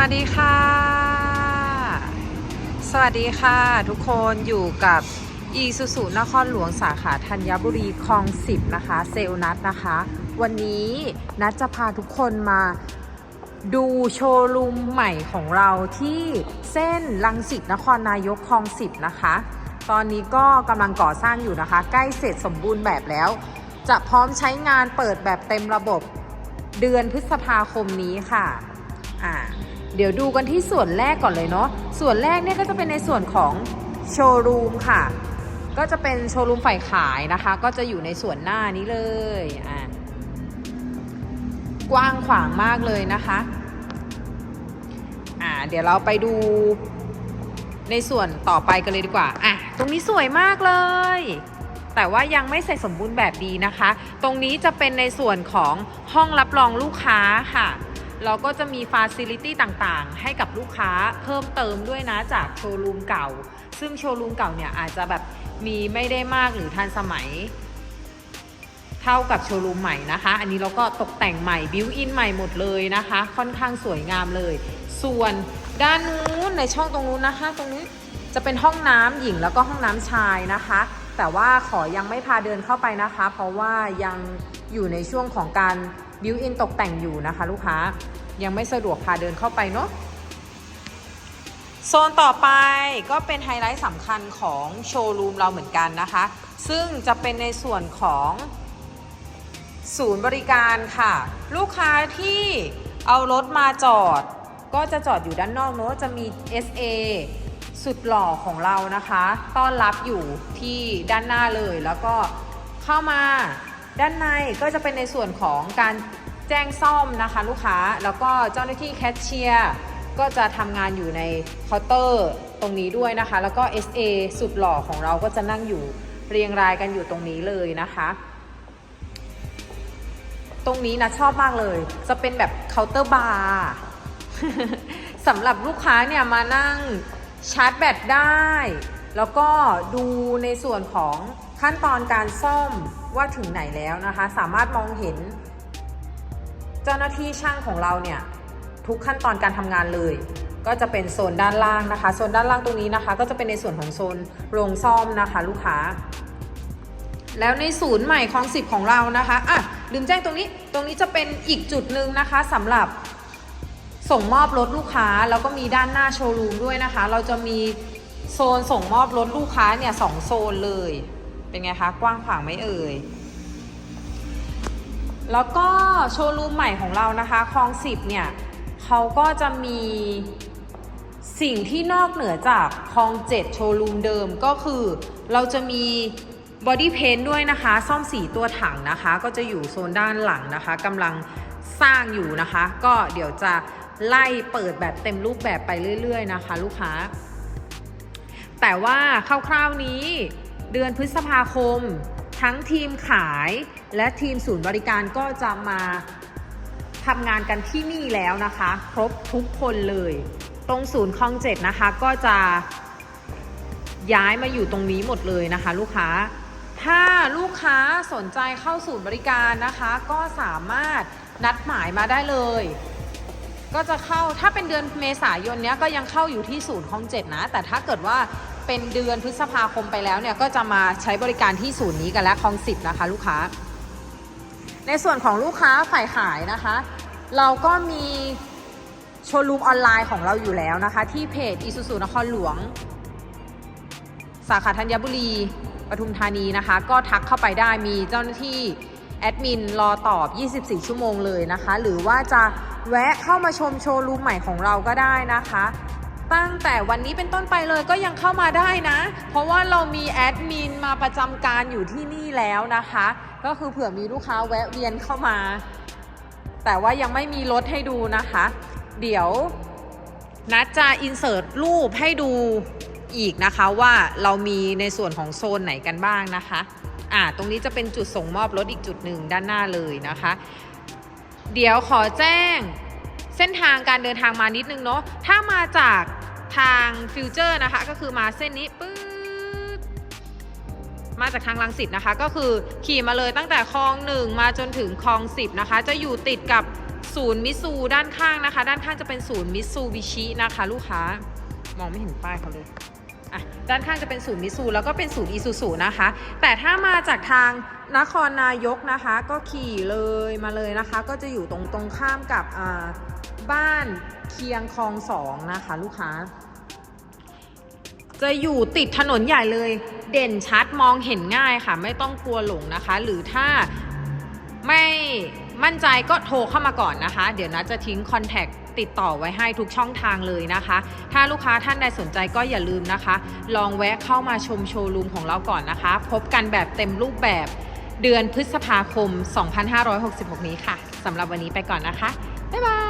วัสดีค่ะ สวัสดีค่ะทุกคนอยู่กับอีสุสุนครหลวงสาขาธัญบุรีคลองสิบนะคะ เซลลนัทนะคะ วันนี้นัทจะพาทุกคนมาดูโชว์รูมใหม่ของเราที่เส้นลังสิตนครนายกคลองสิบนะคะ ตอนนี้ก็กำลังก่อสร้างอยู่นะคะ ใกล้เสร็จสมบูรณ์แบบแล้ว จะพร้อมใช้งานเปิดแบบเต็มระบบเดือนพฤษภาคมนี้ค่ะ อ่า เดี๋ยวดูกันที่ส่วนแรกก่อนเลยเนาะ ส่วนแรกเนี่ยก็จะเป็นในส่วนของโชว์รูมค่ะ ก็จะเป็นโชว์รูมฝ่ายขายนะคะ ก็จะอยู่ในส่วนหน้านี้เลย อ่ากว้างขวางมากเลยนะคะ อ่า เดี๋ยวเราไปดูในส่วนต่อไปกันเลยดีกว่า อะ ตรงนี้สวยมากเลย แต่ว่ายังไม่เสร็จสมบูรณ์แบบดีนะคะ ตรงนี้จะเป็นในส่วนของห้องรับรองลูกค้าค่ะ เราก็จะมีฟาซิลิตี้ต่างๆ ให้กับลูกค้าเพิ่มเติมด้วยนะจากโชว์รูมเก่า ซึ่งโชว์รูมเก่าเนี่ยอาจจะแบบมีไม่ได้มากหรือทันสมัย เท่ากับโชว์รูมใหม่นะคะ อันนี้เราก็ตกแต่งใหม่บิวอินใหม่หมดเลยนะคะ ค่อนข้างสวยงามเลย ส่วนด้านนู้นในช่องตรงนู้นนะคะ ตรงนี้จะเป็นห้องน้ำหญิงแล้วก็ห้องน้ำชายนะคะ แต่ว่าขอยังไม่พาเดินเข้าไปนะคะ เพราะว่ายังอยู่ในช่วงของการ บิวอินตกแต่งอยู่นะคะลูกค้ายังไม่สะดวกพาเดินเข้าไปเนาะโซนต่อไปก็เป็นไฮไลท์สำคัญของโชว์รูมเราเหมือนกันนะคะ ซึ่งจะเป็นในส่วนของศูนย์บริการค่ะ ลูกค้าที่เอารถมาจอด ก็จะจอดอยู่ด้านนอกเนอะจะมี SA สุดหล่อของเรานะคะ ต้อนรับอยู่ที่ด้านหน้าเลยแล้วก็เข้ามา ด้านในก็จะเป็นในส่วนของการแจ้งซ่อมนะคะลูกค้า แล้วก็เจ้าหน้าที่แคชเชียร์ก็จะทำงานอยู่ในเคาน์เตอร์ตรงนี้ด้วยนะคะ แล้วก็ SA สุดหล่อของเราก็จะนั่งอยู่เรียงรายกันอยู่ตรงนี้เลยนะคะ ตรงนี้นะชอบมากเลย จะเป็นแบบเคาน์เตอร์บาร์สำหรับลูกค้าเนี่ยมานั่งชาร์จแบตได้ แล้วก็ดูในส่วนของ ขั้นตอนการซ่อมว่าถึงไหนแล้วนะคะ สามารถมองเห็น เจ้าหน้าที่ช่างของเราเนี่ยทุกขั้นตอนการทำงานเลย ก็จะเป็นโซนด้านล่างนะคะโซนด้านล่างตรงนี้นะคะ ก็จะเป็นในส่วนของโซนโรงซ่อมนะคะ ลูกค้า แล้วในศูนย์ใหม่คลองสิบของเรานะคะอะลืมแจ้งตรงนี้ตรงนี้จะเป็นอีกจุดหนึ่งนะคะสำหรับส่งมอบรถลูกค้าแล้วก็มีด้านหน้าโชว์รูมด้วยนะคะ เราจะมีโซนส่งมอบรถลูกค้าเนี่ยสองโซนเลย เป็นไงคะกว้างขวางไหมเอ่ย แล้วก็โชว์รูมใหม่ของเรานะคะคลองสิบเนี่ยเขาก็จะมีสิ่งที่นอกเหนือจากคลองเจ็ดโชว์รูมเดิมก็คือเราจะมีบอดี้เพนด้วยนะคะ ซ่อมสีตัวถังนะคะ ก็จะอยู่โซนด้านหลังนะคะกำลังสร้างอยู่นะคะ ก็เดี๋ยวจะไล่เปิดแบบเต็มรูปแบบไปเรื่อย ๆ นะคะ ลูกค้า แต่ว่าคร่าวๆนี้ เดือนพฤษภาคม ทั้งทีมขายและทีมศูนย์บริการก็จะมาทำงานกันที่นี่แล้วนะคะ ครบทุกคนเลย ตรงศูนย์คลองเจ็ดนะคะก็จะย้ายมาอยู่ตรงนี้หมดเลยนะคะ ลูกค้า ถ้าลูกค้าสนใจเข้าศูนย์บริการนะคะ ก็สามารถนัดหมายมาได้เลย ก็จะเข้าถ้าเป็นเดือนเมษายนเนี้ยก็ยังเข้าอยู่ที่ศูนย์คลองเจ็ดนะ แต่ถ้าเกิดว่า เป็นเดือนพฤษภาคมไปแล้วเนี่ยก็จะมาใช้บริการที่ศูนย์นี้กันแล้วคลองสิบนะคะลูกค้า ในส่วนของลูกค้าฝ่ายขายนะคะ เราก็มีโชว์รูมออนไลน์ของเราอยู่แล้วนะคะ ที่เพจอิสุสุนครหลวง สาขาธัญบุรีปทุมธานีนะคะ ก็ทักเข้าไปได้มีเจ้าหน้าที่แอดมินรอตอบ 24 ชั่วโมงเลยนะคะ หรือว่าจะแวะเข้ามาชมโชว์รูมใหม่ของเราก็ได้นะคะ ตั้งแต่วันนี้เป็นต้นไปเลยก็ยังเข้ามาได้นะ เพราะว่าเรามีแอดมินมาประจำการอยู่ที่นี่แล้วนะคะ ก็คือเผื่อมีลูกค้าแวะเวียนเข้ามา แต่ว่ายังไม่มีรถให้ดูนะคะ เดี๋ยวนัดจะอินเสิร์ตรูปให้ดูอีกนะคะว่าเรามีในส่วนของโซนไหนกันบ้างนะคะ อ่า ตรงนี้จะเป็นจุดส่งมอบรถอีกจุดหนึ่งด้านหน้าเลยนะคะ เดี๋ยวขอแจ้ง เส้นทางการเดินทางมานิดนึงเนาะถ้ามาจากทางฟิวเจอร์นะคะก็คือมาเส้นนี้ปื๊ดมาจากทางลังสิตนะคะ ก็คือขี่มาเลยตั้งแต่คลองหนึ่งมาจนถึงคลองสิบนะคะ จะอยู่ติดกับศูนย์มิซูด้านข้างนะคะ ด้านข้างจะเป็นศูนย์มิซูบิชินะคะ ลูกค้ามองไม่เห็นป้ายเขาเลยอะด้านข้างจะเป็นศูนย์มิซูแล้วก็เป็นศูนย์อีซูซูนะคะ แต่ถ้ามาจากทางนครนายกนะคะ ก็ขี่เลยมาเลยนะคะ ก็จะอยู่ตรงตรงข้ามกับอ่า บ้านเคียงคลองสองนะคะ ลูกค้า จะอยู่ติดถนนใหญ่เลย เด่นชัดมองเห็นง่ายค่ะ ไม่ต้องกลัวหลงนะคะ หรือถ้าไม่มั่นใจก็โทรเข้ามาก่อนนะคะ เดี๋ยวนะจะทิ้งคอนแทคติดต่อไว้ให้ทุกช่องทางเลยนะคะ ถ้าลูกค้าท่านใดสนใจก็อย่าลืมนะคะ ลองแวะเข้ามาชมโชว์รูมของเราก่อนนะคะ พบกันแบบเต็มรูปแบบเดือนพฤษภาคม 2566 นี้ค่ะ สำหรับวันนี้ไปก่อนนะคะ บ๊ายบาย